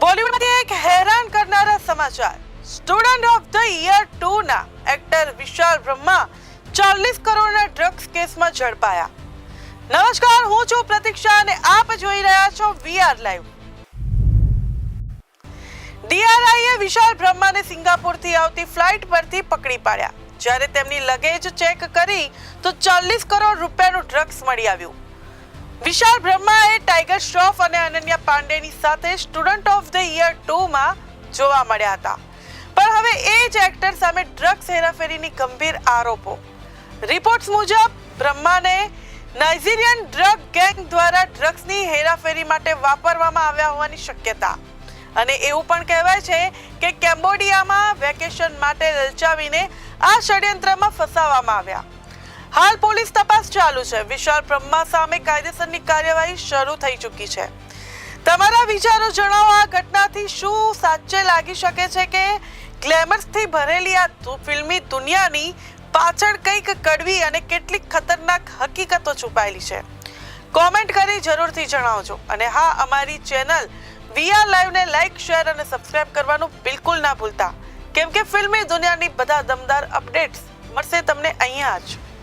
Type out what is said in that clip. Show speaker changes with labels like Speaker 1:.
Speaker 1: બોલિવૂડમાંથી એક હેરાન કરનારા સમાચાર. Student of the year two ના એક્ટર વિશાલ બ્રહ્મા ચાલીસ કરોડના ડ્રગ્સ કેસમાં ઝડપાયા. નમસ્કાર, હું છું પ્રતીક્ષા અને આપ જોઈ રહ્યા છો વીઆર લાઈવ. ડીઆરઆઈએ વિશાલ બ્રહ્માને સિંગાપુરથી આવતી ફ્લાઇટ પરથી પકડી પાડ્યા. જ્યારે તેમની લગેજ ચેક કરી તો ચાલીસ કરોડ રૂપિયાનું ડ્રગ્સ મળી આવ્યું. વિશાલ બ્રહ્માએ ટાઈગર શ્રોફ અને અનન્યા પાંડેની સાથે સ્ટુડન્ટ ઓફ ધ યર ટુમાં જોવા મળ્યા હતા. પણ હવે એ જ એક્ટર સામે ડ્રગ્સ હેરાફેરીની ગંભીર આરોપો. રિપોર્ટ્સ મુજબ, બ્રહ્માને નાઇજીરિયન ડ્રગ ગેંગ દ્વારા ડ્રગ્સની હેરાફેરી માટે વાપરવામાં આવ્યા હોવાની શક્યતા. અને એવું પણ કહેવાય છે કે કેમ્બોડિયામાં વેકેશન માટે લલચાવીને આ ષડયંત્રમાં ફસાવવામાં આવ્યા. હાલ પોલીસ તપાસ ચાલુ છે. વિશાલ બ્રહ્મા સામે કાયદેસરની કાર્યવાહી શરૂ થઈ ચૂકી છે. તમારા વિચારો જણાવો, આ ઘટનાથી શું સાચે લાગી શકે છે કે ગ્લેમર્સથી ભરેલી આ ફિલ્મી દુનિયાની પાછળ કંઈક કડવી અને કેટલીક ખતરનાક હકીકતો છુપાયેલી છે? કોમેન્ટ કરી જરૂરથી જણાવજો. અને હા, અમારી ચેનલ વીઆર લાઈવને લાઈક, શેર અને સબસ્ક્રાઇબ કરવાનું બિલકુલ ના ભૂલતા. કેમ કે ફિલ્મી દુનિયાની બધા દમદાર અપડેટ્સ મળશે તમને અહીંયા જ.